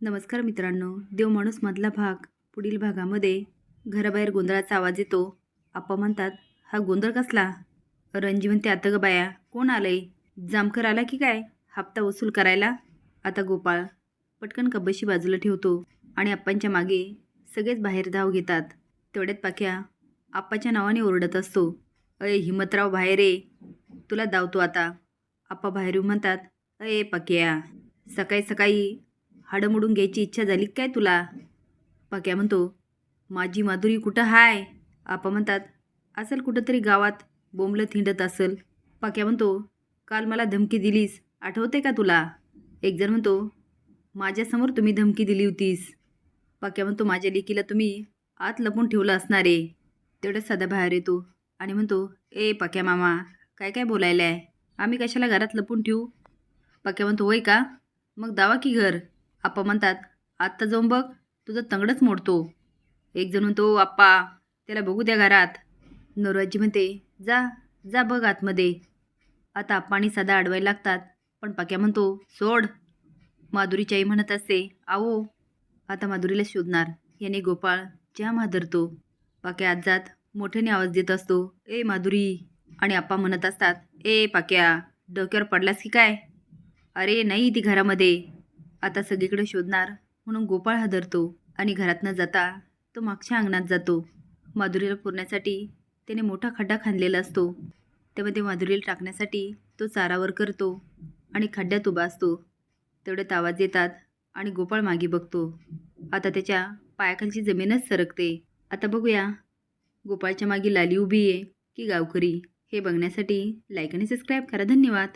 नमस्कार मित्रांनो. देव माणूस मधला भाग पुढील भागामध्ये घराबाहेर गोंधळाचा आवाज येतो. आप्पा म्हणतात हा गोंधळ कसला? रणजी म्हणते आता ग बाया कोण आलंय? जामकर आला की काय? हप्ता वसूल करायला? आता गोपाळ पटकन कब्बशी बाजूला ठेवतो आणि आप्पांच्या मागे सगळेच बाहेर धाव घेतात. तेवढ्यात पाक्या आप्पाच्या नावाने ओरडत असतो. अय हिमतराव बाहेर ये. तुला धावतो आता. आप्पा बाहेर म्हणतात अय पक्या सकाळी सकाळी हाडं मोडून घ्यायची इच्छा झाली काय तुला? पाक्या म्हणतो माझी माधुरी कुठं हाय? आपा म्हणतात असेल कुठंतरी गावात बोंबलं थिंडत असेल. पाक्या म्हणतो काल मला धमकी दिलीस आठवते का तुला? एक जण म्हणतो माझ्यासमोर तुम्ही धमकी दिली होतीस. पाक्या म्हणतो माझ्या लेकीला तुम्ही आत लपून ठेवलं असणार. आहे तेवढ्याच साधा बाहेर येतो आणि म्हणतो ए पाक्या मामा काय काय बोलायला आहे आम्ही कशाला घरात लपून ठेवू पाक्या म्हणतो होय का? मग दावा की घर? आप्पा म्हणतात आत्ता जाऊन बघ तुझं तंगडच मोडतो. एक जणून म्हणतो आप्पा त्याला बघू द्या घरात. नवराजी म्हणते जा जा बघ आतमध्ये. आता आप्पा आणि साधा अडवायला लागतात पण पाक्या म्हणतो सोड. माधुरीची आई म्हणत असते आवो. आता माधुरीला शोधणार याने गोपाळ ज्या माधरतो पाक्या आत जात मोठ्याने आवाज देत असतो ए माधुरी. आणि आप्पा म्हणत असतात ए पाक्या डोक्यावर पडलास की काय? अरे नाही ती घरामध्ये. आता सगळीकडे शोधणार म्हणून गोपाळ हादरतो आणि घरात न जाता तो मागच्या अंगणात जातो. माधुरीला पुरण्यासाठी त्याने मोठा खड्डा खांदलेला असतो. त्यामध्ये माधुरीला टाकण्यासाठी तो चारावर करतो आणि खड्ड्यात उभा असतो. तेवढ्यात आवाज येतात आणि गोपाळ मागे बघतो. आता त्याच्या पायाखालची जमीनच सरकते. आता बघूया. गोपाळच्या मागे लाली उभी आहे की गावकरी हे बघण्यासाठी लाईक आणि सबस्क्राईब करा. धन्यवाद.